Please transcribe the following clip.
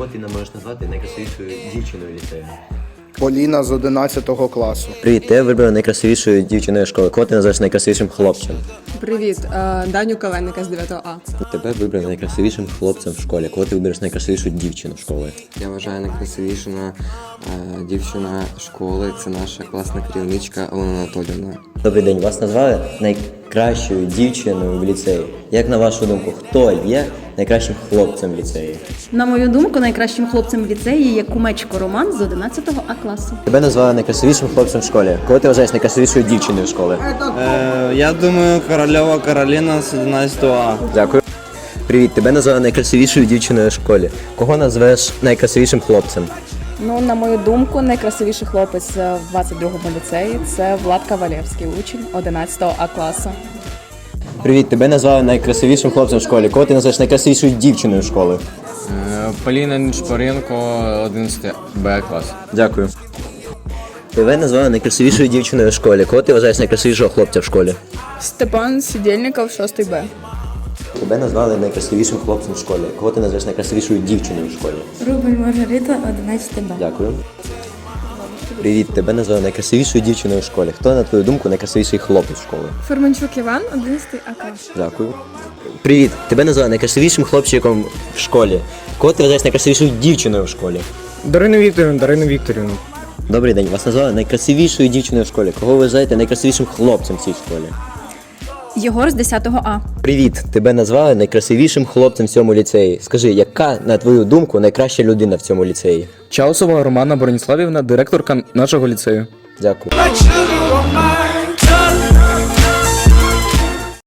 Кого ти не можеш назвати найкрасивішою дівчиною ліцею? Поліна з 11 класу. Привіт, тебе вибрали найкрасивішою дівчиною школи. Кого ти називаєш найкрасивішим хлопцем? Привіт, е, Даню Каленника з 9 А. Тебе вибрали найкрасивішим хлопцем в школі. Кого ти вибереш найкрасивішу дівчину в школі? Я вважаю найкрасивіша е, дівчина школи. Це наша класна керівничка Олена Анатоліївна. Добрий день, вас назвали найкращою дівчиною в ліцеї. Як на вашу думку, хто є найкращим хлопцем в ліцеї? На мою думку, найкращим хлопцем в ліцеї є кумечко Роман з 11 А класу. Тебе назвали найкрасивішим хлопцем в школі. Кого ти вважаєш найкрасивішою дівчиною в школі? Е, я думаю, Корольова Кароліна з 11 А. Дякую. Привіт, тебе назвали найкрасивішою дівчиною в школі. Кого назвеш найкрасивішим хлопцем? Ну, на мою думку, найкрасивіший хлопець е, в 22-му ліцеї це Влад Кавалєвський, учень 11 А класу. Привіт, тебе назвали найкрасивішим хлопцем в школі. Кого ти назвеш найкрасивішою дівчиною в школі? Поліна Нечпоренко, 11 Б клас. Дякую. Тебе назвали найкрасивішою дівчиною в школі. Кого ти вважаєш найкрасивішого хлопця в школі? Степан Сідельников, 6 Б. Тебе назвали найкрасивішим хлопцем в школі. Кого ти назвеш найкрасивішою дівчиною в школі? Рубль Маргарита, 11 Б. Дякую. Привіт, тебе назвали найкрасивішою дівчиною в школі. Хто, на твою думку, найкрасивіший хлопець в школі? Ферменчук Іван, 11 А клас. Дякую. Привіт, тебе назвали найкрасивішим хлопчиком в школі. Кого ти вважаєш найкрасивішою дівчиною в школі? Дарину Вікторівну, Дарину Вікторівну. Добрий день, вас назвали найкрасивішою дівчиною в школі. Кого ви вважаєте найкрасивішим хлопцем в цій школі? Єгор з 10 А. Привіт, тебе назвали найкрасивішим хлопцем в цьому ліцеї. Скажи, яка, на твою думку, найкраща людина в цьому ліцеї? Чаусова Романа Броніславівна, директорка нашого ліцею. Дякую.